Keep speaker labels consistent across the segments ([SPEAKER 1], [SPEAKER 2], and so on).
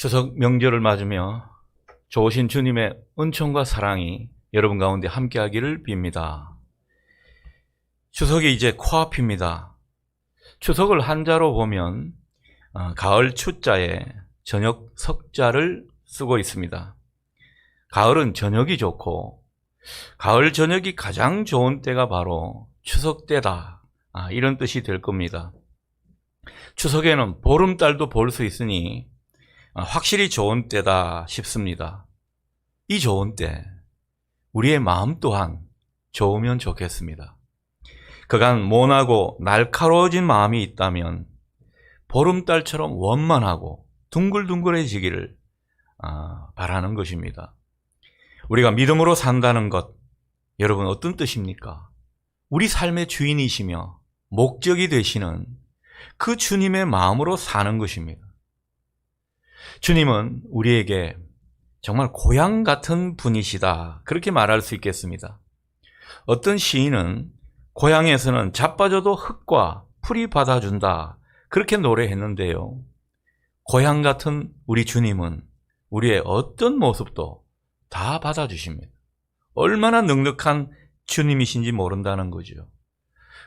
[SPEAKER 1] 추석 명절을 맞으며 좋으신 주님의 은총과 사랑이 여러분 가운데 함께하기를 빕니다. 추석이 이제 코앞입니다. 추석을 한자로 보면 어, 가을 추자에 저녁 석자를 쓰고 있습니다. 가을은 저녁이 좋고 가을 저녁이 가장 좋은 때가 바로 추석 때다. 아, 이런 뜻이 될 겁니다. 추석에는 보름달도 볼 수 있으니 아, 확실히 좋은 때다 싶습니다. 이 좋은 때, 우리의 마음 또한 좋으면 좋겠습니다. 그간 모나고 날카로워진 마음이 있다면 보름달처럼 원만하고 둥글둥글해지기를 아, 바라는 것입니다. 우리가 믿음으로 산다는 것, 여러분 어떤 뜻입니까? 우리 삶의 주인이시며 목적이 되시는 그 주님의 마음으로 사는 것입니다. 주님은 우리에게 정말 고향 같은 분이시다. 그렇게 말할 수 있겠습니다. 어떤 시인은 고향에서는 자빠져도 흙과 풀이 받아준다. 그렇게 노래했는데요. 고향 같은 우리 주님은 우리의 어떤 모습도 다 받아주십니다. 얼마나 넉넉한 주님이신지 모른다는 거죠.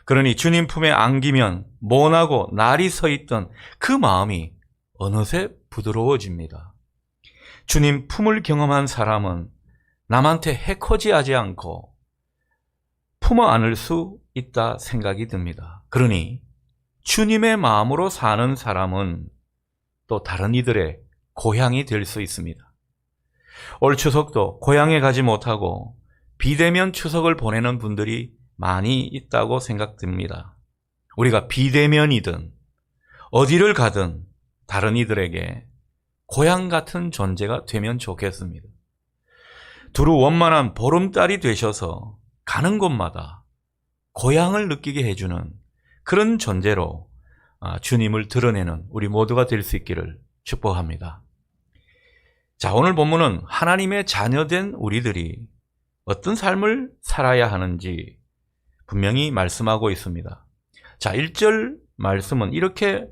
[SPEAKER 1] 그러니 주님 품에 안기면 모나고 날이 서 있던 그 마음이 어느새 부드러워집니다. 주님 품을 경험한 사람은 남한테 해코지하지 않고 품어 안을 수 있다 생각이 듭니다. 그러니 주님의 마음으로 사는 사람은 또 다른 이들의 고향이 될 수 있습니다. 올 추석도 고향에 가지 못하고 비대면 추석을 보내는 분들이 많이 있다고 생각됩니다. 우리가 비대면이든 어디를 가든 다른 이들에게 고향 같은 존재가 되면 좋겠습니다. 두루 원만한 보름달이 되셔서 가는 곳마다 고향을 느끼게 해주는 그런 존재로 아, 주님을 드러내는 우리 모두가 될 수 있기를 축복합니다. 자, 오늘 본문은 하나님의 자녀된 우리들이 어떤 삶을 살아야 하는지 분명히 말씀하고 있습니다. 자, 1절 말씀은 이렇게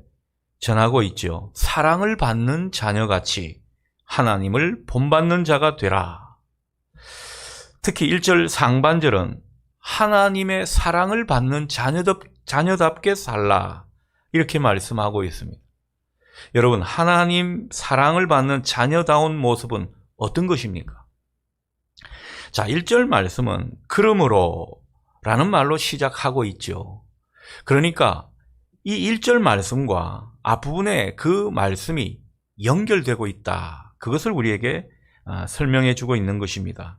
[SPEAKER 1] 전하고 있죠. 사랑을 받는 자녀같이 하나님을 본받는 자가 되라. 특히 1절 상반절은 하나님의 사랑을 받는 자녀답, 자녀답게 살라. 이렇게 말씀하고 있습니다. 여러분, 하나님 사랑을 받는 자녀다운 모습은 어떤 것입니까? 자, 1절 말씀은 그러므로 라는 말로 시작하고 있죠. 그러니까 이 1절 말씀과 앞부분에 그 말씀이 연결되고 있다. 그것을 우리에게 아, 설명해 주고 있는 것입니다.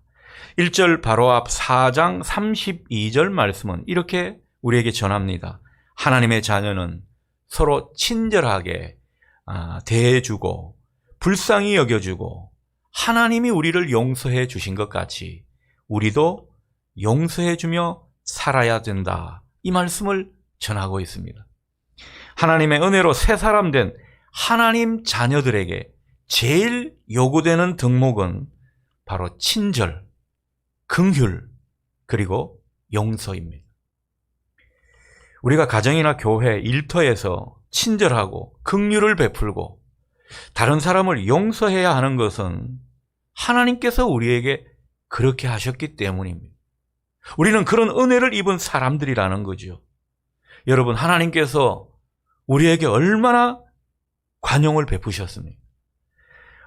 [SPEAKER 1] 1절 바로 앞 4장 32절 말씀은 이렇게 우리에게 전합니다. 하나님의 자녀는 서로 친절하게 아, 대해주고 불쌍히 여겨주고 하나님이 우리를 용서해 주신 것 같이 우리도 용서해 주며 살아야 된다. 이 말씀을 전하고 있습니다. 하나님의 은혜로 새 사람 된 하나님 자녀들에게 제일 요구되는 덕목은 바로 친절, 긍휼, 그리고 용서입니다. 우리가 가정이나 교회, 일터에서 친절하고 긍휼을 베풀고 다른 사람을 용서해야 하는 것은 하나님께서 우리에게 그렇게 하셨기 때문입니다. 우리는 그런 은혜를 입은 사람들이라는 거죠. 여러분, 하나님께서 우리에게 얼마나 관용을 베푸셨습니까?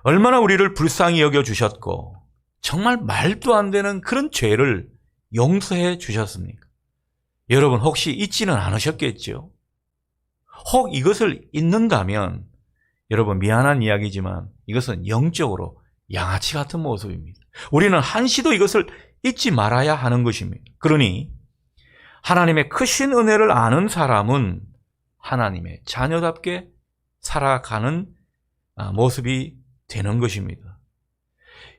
[SPEAKER 1] 얼마나 우리를 불쌍히 여겨 주셨고, 정말 말도 안 되는 그런 죄를 용서해 주셨습니까? 여러분, 혹시 잊지는 않으셨겠죠? 혹 이것을 잊는다면, 여러분, 미안한 이야기지만 이것은 영적으로 양아치 같은 모습입니다. 우리는 한시도 이것을 잊지 말아야 하는 것입니다. 그러니, 하나님의 크신 은혜를 아는 사람은 하나님의 자녀답게 살아가는 아, 모습이 되는 것입니다.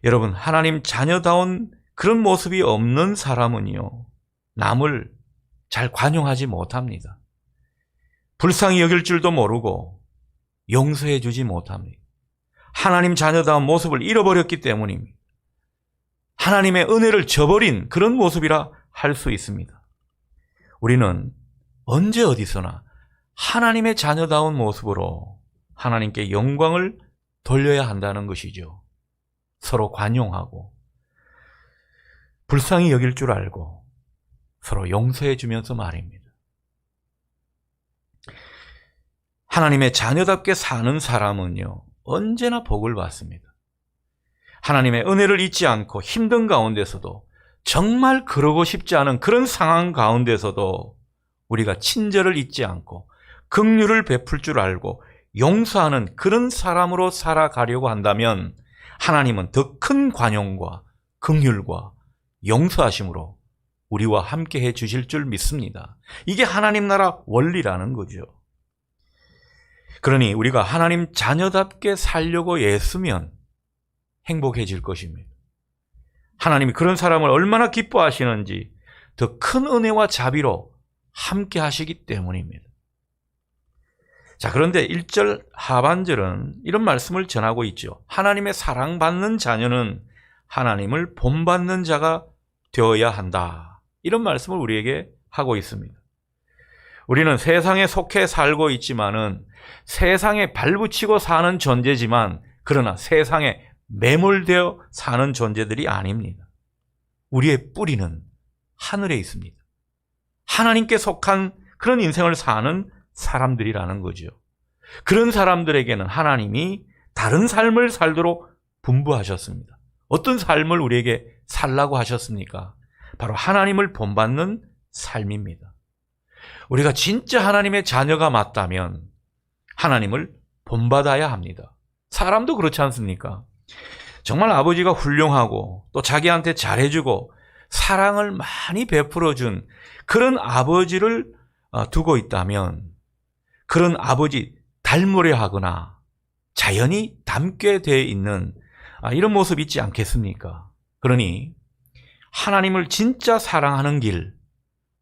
[SPEAKER 1] 여러분, 하나님 자녀다운 그런 모습이 없는 사람은요, 남을 잘 관용하지 못합니다. 불쌍히 여길 줄도 모르고 용서해 주지 못합니다. 하나님 자녀다운 모습을 잃어버렸기 때문입니다. 하나님의 은혜를 저버린 그런 모습이라 할 수 있습니다. 우리는 언제 어디서나 하나님의 자녀다운 모습으로 하나님께 영광을 돌려야 한다는 것이죠. 서로 관용하고 불쌍히 여길 줄 알고 서로 용서해 주면서 말입니다. 하나님의 자녀답게 사는 사람은요, 언제나 복을 받습니다. 하나님의 은혜를 잊지 않고 힘든 가운데서도 정말 그러고 싶지 않은 그런 상황 가운데서도 우리가 친절을 잊지 않고 긍휼을 베풀 줄 알고 용서하는 그런 사람으로 살아가려고 한다면 하나님은 더 큰 관용과 긍휼과 용서하심으로 우리와 함께 해 주실 줄 믿습니다. 이게 하나님 나라 원리라는 거죠. 그러니 우리가 하나님 자녀답게 살려고 애쓰면 행복해질 것입니다. 하나님이 그런 사람을 얼마나 기뻐하시는지 더 큰 은혜와 자비로 함께 하시기 때문입니다. 자, 그런데 1절 하반절은 이런 말씀을 전하고 있죠. 하나님의 사랑받는 자녀는 하나님을 본받는 자가 되어야 한다. 이런 말씀을 우리에게 하고 있습니다. 우리는 세상에 속해 살고 있지만은 세상에 발붙이고 사는 존재지만 그러나 세상에 매몰되어 사는 존재들이 아닙니다. 우리의 뿌리는 하늘에 있습니다. 하나님께 속한 그런 인생을 사는 사람들이라는 거죠. 그런 사람들에게는 하나님이 다른 삶을 살도록 분부하셨습니다. 어떤 삶을 우리에게 살라고 하셨습니까? 바로 하나님을 본받는 삶입니다. 우리가 진짜 하나님의 자녀가 맞다면 하나님을 본받아야 합니다. 사람도 그렇지 않습니까? 정말 아버지가 훌륭하고 또 자기한테 잘해주고 사랑을 많이 베풀어준 그런 아버지를 어, 두고 있다면 그런 아버지 닮으려 하거나 자연히 닮게 되어 있는 아, 이런 모습 있지 않겠습니까? 그러니 하나님을 진짜 사랑하는 길,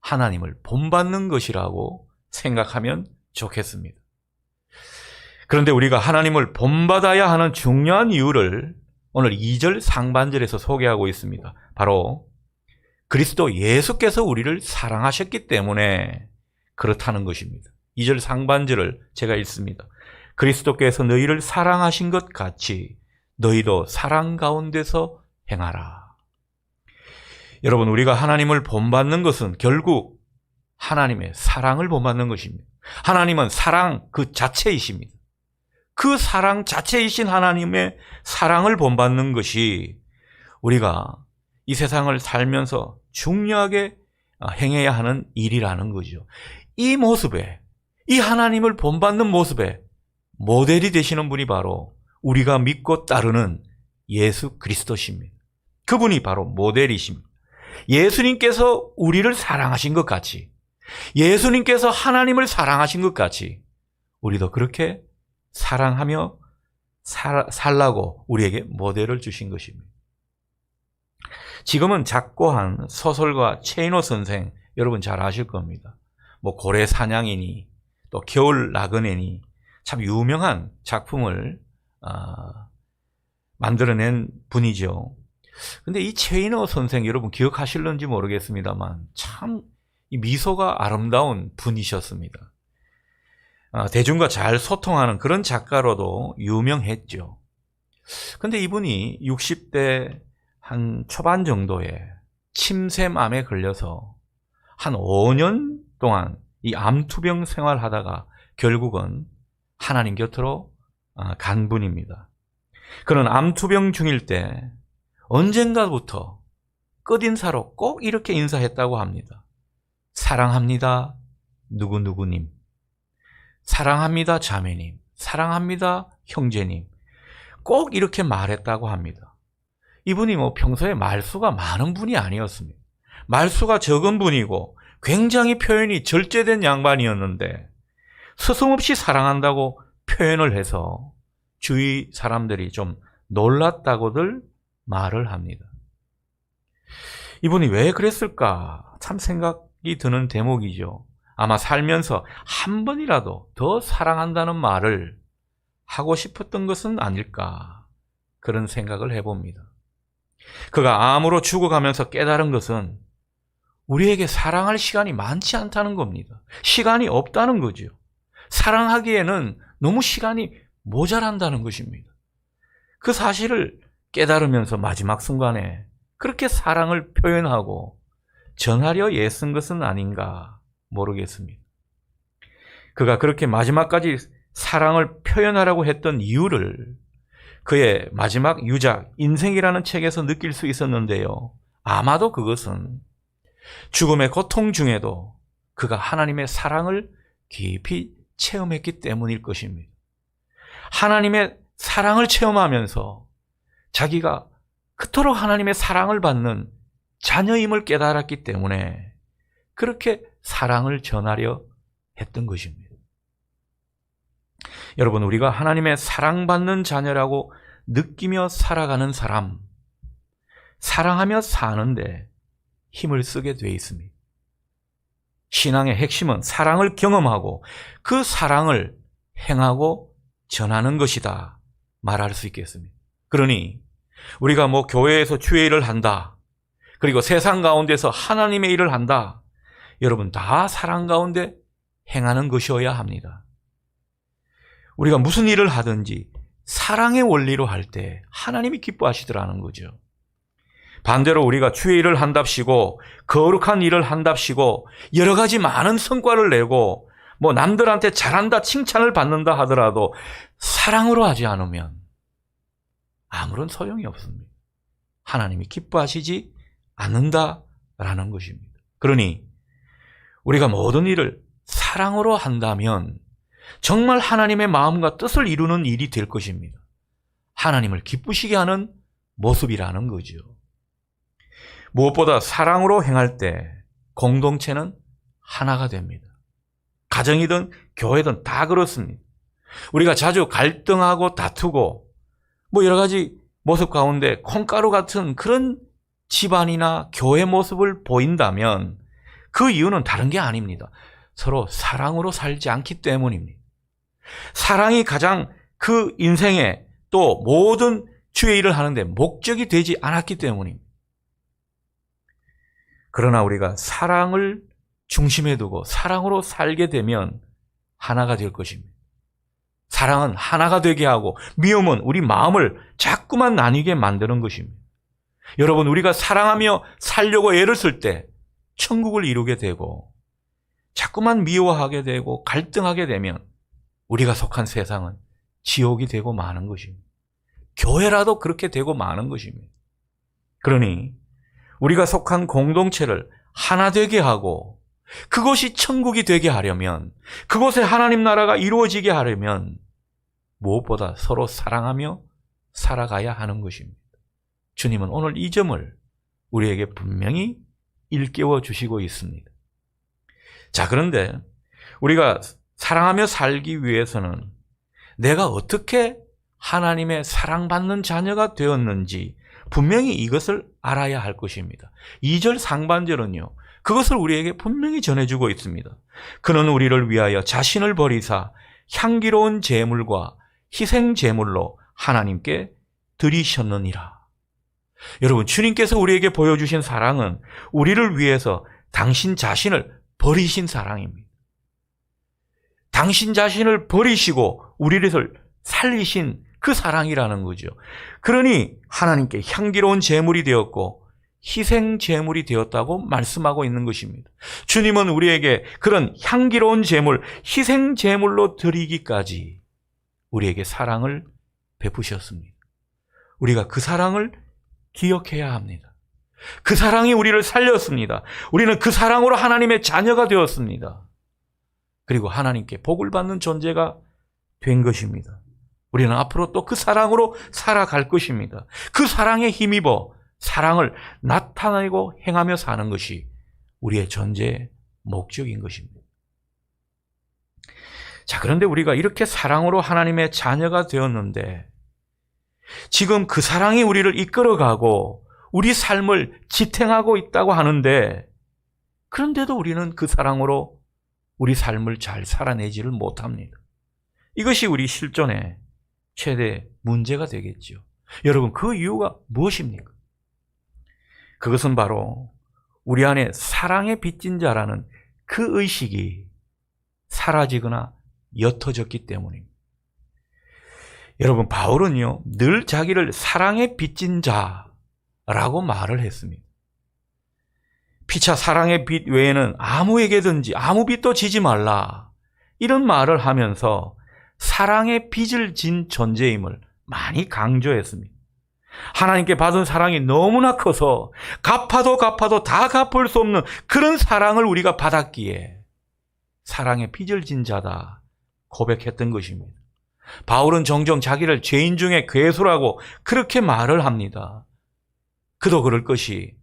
[SPEAKER 1] 하나님을 본받는 것이라고 생각하면 좋겠습니다. 그런데 우리가 하나님을 본받아야 하는 중요한 이유를 오늘 2절 상반절에서 소개하고 있습니다. 바로 그리스도 예수께서 우리를 사랑하셨기 때문에 그렇다는 것입니다. 2절 상반절을 제가 읽습니다. 그리스도께서 너희를 사랑하신 것 같이 너희도 사랑 가운데서 행하라. 여러분, 우리가 하나님을 본받는 것은 결국 하나님의 사랑을 본받는 것입니다. 하나님은 사랑 그 자체이십니다. 그 사랑 자체이신 하나님의 사랑을 본받는 것이 우리가 이 세상을 살면서 중요하게 행해야 하는 일이라는 거죠. 이 모습에, 이 하나님을 본받는 모습에 모델이 되시는 분이 바로 우리가 믿고 따르는 예수 그리스도십니다. 그분이 바로 모델이십니다. 예수님께서 우리를 사랑하신 것 같이, 예수님께서 하나님을 사랑하신 것 같이, 우리도 그렇게 사랑하며 살, 살라고 우리에게 모델을 주신 것입니다. 지금은 작고 한 소설가 최인호 선생 여러분 잘 아실 겁니다. 뭐 고래 사냥이니 또 겨울 나그네니 참 유명한 작품을 어, 만들어낸 분이죠. 근데 이 최인호 선생 여러분 기억하실는지 모르겠습니다만 참 미소가 아름다운 분이셨습니다. 어, 대중과 잘 소통하는 그런 작가로도 유명했죠. 근데 이분이 60대 한 초반 정도에 침샘암에 걸려서 한 5년 동안 이 암투병 생활하다가 결국은 하나님 곁으로 어, 간 분입니다. 그는 암투병 중일 때 언젠가부터 끝인사로 꼭 이렇게 인사했다고 합니다. 사랑합니다. 누구누구님. 사랑합니다, 자매님. 사랑합니다, 형제님. 꼭 이렇게 말했다고 합니다. 이분이 뭐 평소에 말수가 많은 분이 아니었습니다. 말수가 적은 분이고 굉장히 표현이 절제된 양반이었는데 스승없이 사랑한다고 표현을 해서 주위 사람들이 좀 놀랐다고들 말을 합니다. 이분이 왜 그랬을까? 참 생각이 드는 대목이죠. 아마 살면서 한 번이라도 더 사랑한다는 말을 하고 싶었던 것은 아닐까 그런 생각을 해봅니다. 그가 암으로 죽어가면서 깨달은 것은 우리에게 사랑할 시간이 많지 않다는 겁니다. 시간이 없다는 거죠. 사랑하기에는 너무 시간이 모자란다는 것입니다. 그 사실을 깨달으면서 마지막 순간에 그렇게 사랑을 표현하고 전하려 애쓴 것은 아닌가 모르겠습니다. 그가 그렇게 마지막까지 사랑을 표현하라고 했던 이유를 그의 마지막 유작, 인생이라는 책에서 느낄 수 있었는데요. 아마도 그것은 죽음의 고통 중에도 그가 하나님의 사랑을 깊이 체험했기 때문일 것입니다. 하나님의 사랑을 체험하면서 자기가 그토록 하나님의 사랑을 받는 자녀임을 깨달았기 때문에 그렇게 사랑을 전하려 했던 것입니다. 여러분, 우리가 하나님의 사랑받는 자녀라고 느끼며 살아가는 사람, 사랑하며 사는데 힘을 쓰게 되어 있습니다. 신앙의 핵심은 사랑을 경험하고 그 사랑을 행하고 전하는 것이다. 말할 수 있겠습니다. 그러니 우리가 뭐 교회에서 주의 일을 한다. 그리고 세상 가운데서 하나님의 일을 한다. 여러분 다 사랑 가운데 행하는 것이어야 합니다. 우리가 무슨 일을 하든지 사랑의 원리로 할 때 하나님이 기뻐하시더라는 거죠. 반대로 우리가 주의 일을 한답시고 거룩한 일을 한답시고 여러 가지 많은 성과를 내고 뭐 남들한테 잘한다 칭찬을 받는다 하더라도 사랑으로 하지 않으면 아무런 소용이 없습니다. 하나님이 기뻐하시지 않는다라는 것입니다. 그러니 우리가 모든 일을 사랑으로 한다면 정말 하나님의 마음과 뜻을 이루는 일이 될 것입니다. 하나님을 기쁘시게 하는 모습이라는 거죠. 무엇보다 사랑으로 행할 때 공동체는 하나가 됩니다. 가정이든 교회든 다 그렇습니다. 우리가 자주 갈등하고 다투고 뭐 여러 가지 모습 가운데 콩가루 같은 그런 집안이나 교회 모습을 보인다면 그 이유는 다른 게 아닙니다. 서로 사랑으로 살지 않기 때문입니다. 사랑이 가장 그 인생에 또 모든 주의 일을 하는데 목적이 되지 않았기 때문입니다. 그러나 우리가 사랑을 중심에 두고 사랑으로 살게 되면 하나가 될 것입니다. 사랑은 하나가 되게 하고 미움은 우리 마음을 자꾸만 나뉘게 만드는 것입니다. 여러분, 우리가 사랑하며 살려고 애를 쓸 때 천국을 이루게 되고 자꾸만 미워하게 되고 갈등하게 되면 우리가 속한 세상은 지옥이 되고 마는 것입니다. 교회라도 그렇게 되고 마는 것입니다. 그러니 우리가 속한 공동체를 하나 되게 하고 그것이 천국이 되게 하려면 그곳에 하나님 나라가 이루어지게 하려면 무엇보다 서로 사랑하며 살아가야 하는 것입니다. 주님은 오늘 이 점을 우리에게 분명히 일깨워 주시고 있습니다. 자, 그런데 우리가 사랑하며 살기 위해서는 내가 어떻게 하나님의 사랑받는 자녀가 되었는지 분명히 이것을 알아야 할 것입니다. 2절 상반절은요. 그것을 우리에게 분명히 전해주고 있습니다. 그는 우리를 위하여 자신을 버리사 향기로운 제물과 희생 제물로 하나님께 드리셨느니라. 여러분, 주님께서 우리에게 보여주신 사랑은 우리를 위해서 당신 자신을 버리신 사랑입니다. 당신 자신을 버리시고 우리를 살리신 그 사랑이라는 거죠. 그러니 하나님께 향기로운 제물이 되었고 희생 제물이 되었다고 말씀하고 있는 것입니다. 주님은 우리에게 그런 향기로운 제물, 희생 제물로 드리기까지 우리에게 사랑을 베푸셨습니다. 우리가 그 사랑을 기억해야 합니다. 그 사랑이 우리를 살렸습니다. 우리는 그 사랑으로 하나님의 자녀가 되었습니다. 그리고 하나님께 복을 받는 존재가 된 것입니다. 우리는 앞으로 또 그 사랑으로 살아갈 것입니다. 그 사랑에 힘입어 사랑을 나타내고 행하며 사는 것이 우리의 존재의 목적인 것입니다. 자, 그런데 우리가 이렇게 사랑으로 하나님의 자녀가 되었는데 지금 그 사랑이 우리를 이끌어가고 우리 삶을 지탱하고 있다고 하는데 그런데도 우리는 그 사랑으로 우리 삶을 잘 살아내지를 못합니다. 이것이 우리 실존의 최대 문제가 되겠죠. 여러분, 그 이유가 무엇입니까? 그것은 바로 우리 안에 사랑에 빚진 자라는 그 의식이 사라지거나 옅어졌기 때문입니다. 여러분, 바울은요, 늘 자기를 사랑에 빚진 자라고 말을 했습니다. 피차 사랑의 빚 외에는 아무에게든지 아무 빚도 지지 말라. 이런 말을 하면서 사랑의 빚을 진 존재임을 많이 강조했습니다. 하나님께 받은 사랑이 너무나 커서 갚아도 갚아도 다 갚을 수 없는 그런 사랑을 우리가 받았기에 사랑의 빚을 진 자다 고백했던 것입니다. 바울은 종종 자기를 죄인 중에 괴수라고 그렇게 말을 합니다. 그도 그럴 것이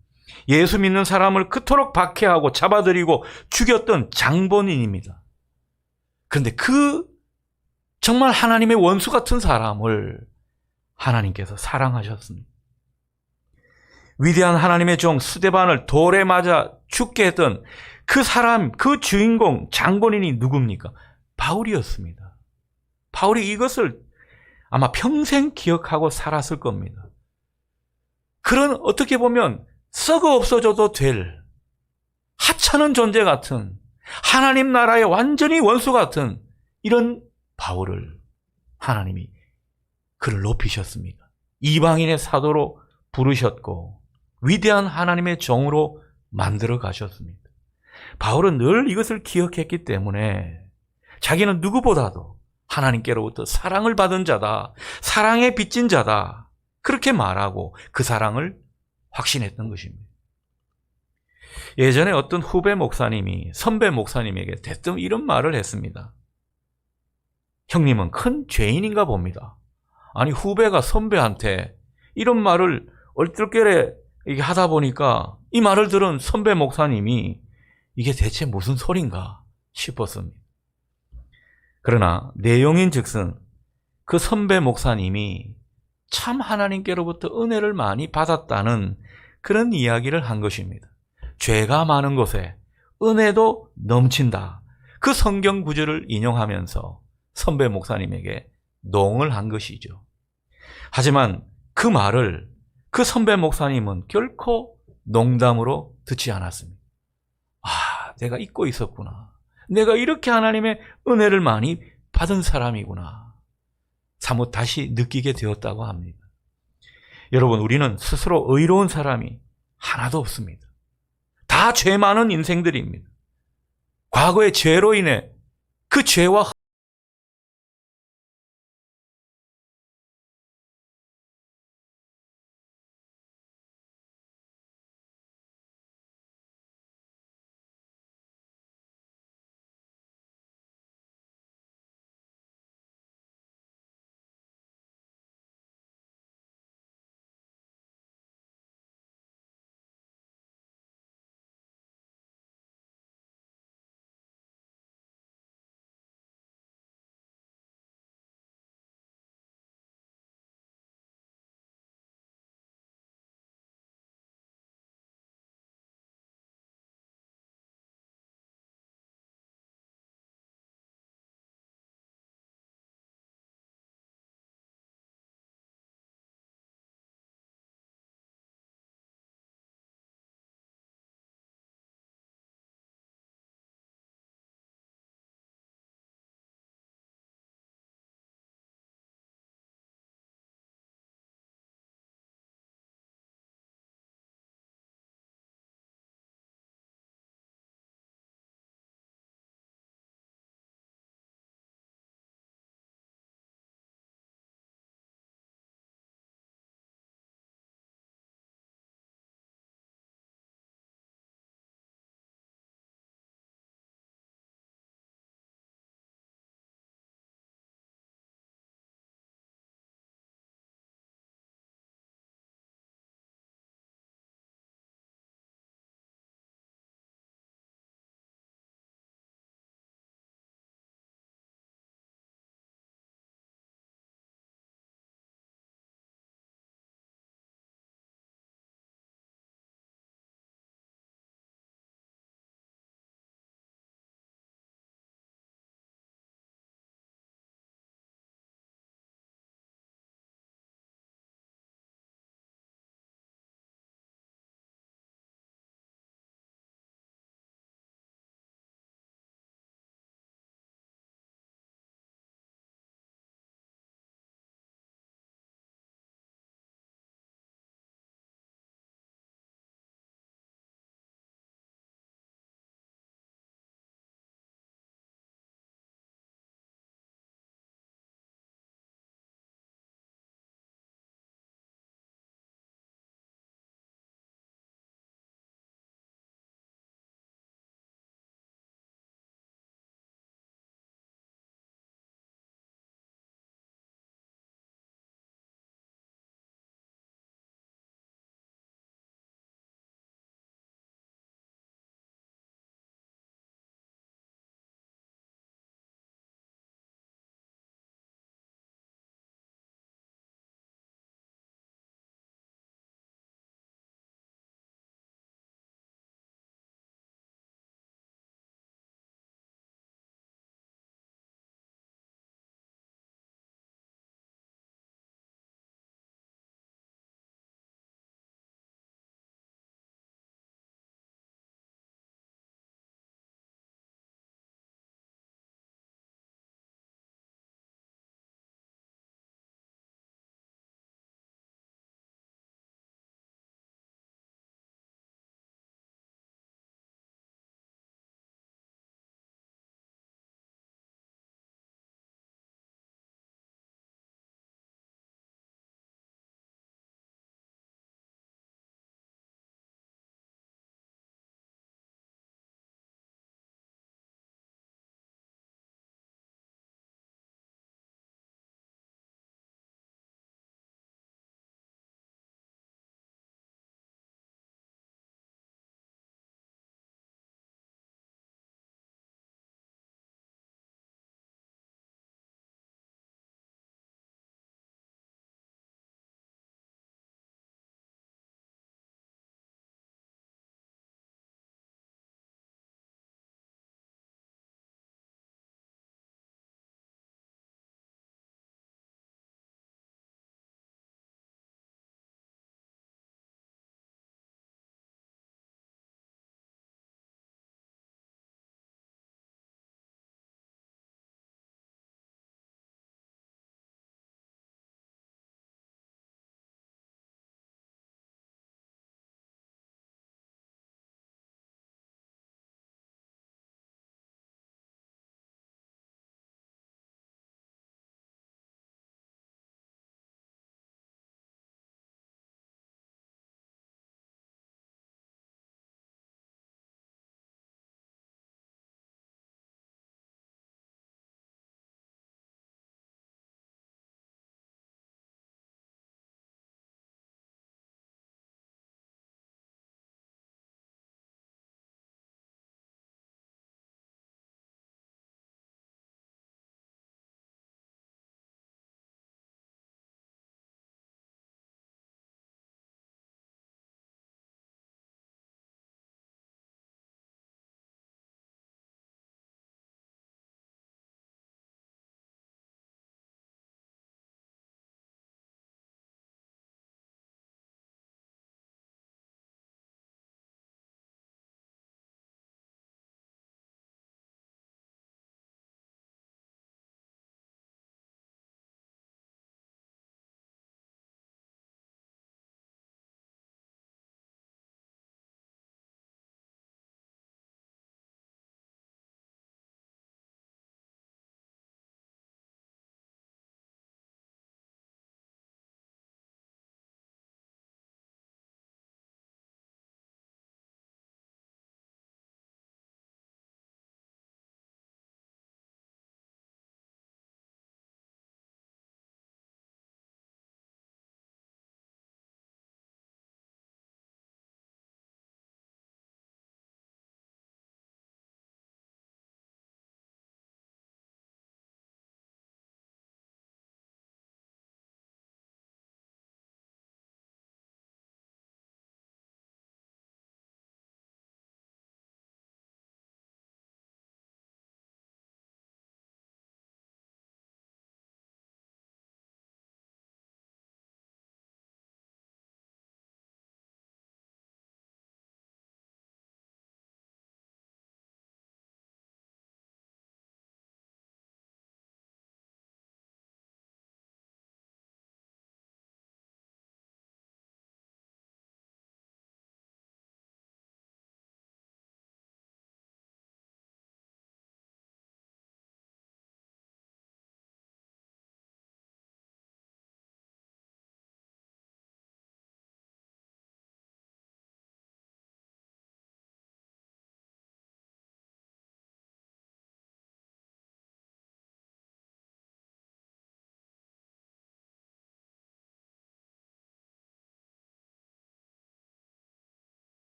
[SPEAKER 1] 예수 믿는 사람을 그토록 박해하고 잡아들이고 죽였던 장본인입니다. 그런데 그 정말 하나님의 원수 같은 사람을 하나님께서 사랑하셨습니다. 위대한 하나님의 종 스데반을 돌에 맞아 죽게 했던 그 사람, 그 주인공 장본인이 누굽니까? 바울이었습니다. 바울이 이것을 아마 평생 기억하고 살았을 겁니다. 그런 어떻게 보면 썩어 없어져도 될 하찮은 존재 같은 하나님 나라의 완전히 원수 같은 이런 바울을 하나님이 그를 높이셨습니다. 이방인의 사도로 부르셨고 위대한 하나님의 종으로 만들어 가셨습니다. 바울은 늘 이것을 기억했기 때문에 자기는 누구보다도 하나님께로부터 사랑을 받은 자다. 사랑에 빚진 자다. 그렇게 말하고 그 사랑을 확신했던 것입니다. 예전에 어떤 후배 목사님이 선배 목사님에게 대뜸 이런 말을 했습니다. 형님은 큰 죄인인가 봅니다. 아니 후배가 선배한테 이런 말을 얼떨결에 이게 하다 보니까 이 말을 들은 선배 목사님이 이게 대체 무슨 소린가 싶었습니다. 그러나 내용인 즉슨 그 선배 목사님이 참 하나님께로부터 은혜를 많이 받았다는 그런 이야기를 한 것입니다. 죄가 많은 곳에 은혜도 넘친다. 그 성경 구절을 인용하면서 선배 목사님에게 농을 한 것이죠. 하지만 그 말을 그 선배 목사님은 결코 농담으로 듣지 않았습니다. 아, 내가 잊고 있었구나. 내가 이렇게 하나님의 은혜를 많이 받은 사람이구나. 사뭇 다시 느끼게 되었다고 합니다. 여러분, 우리는 스스로 의로운 사람이 하나도 없습니다. 다 죄 많은 인생들입니다. 과거의 죄로 인해 그 죄와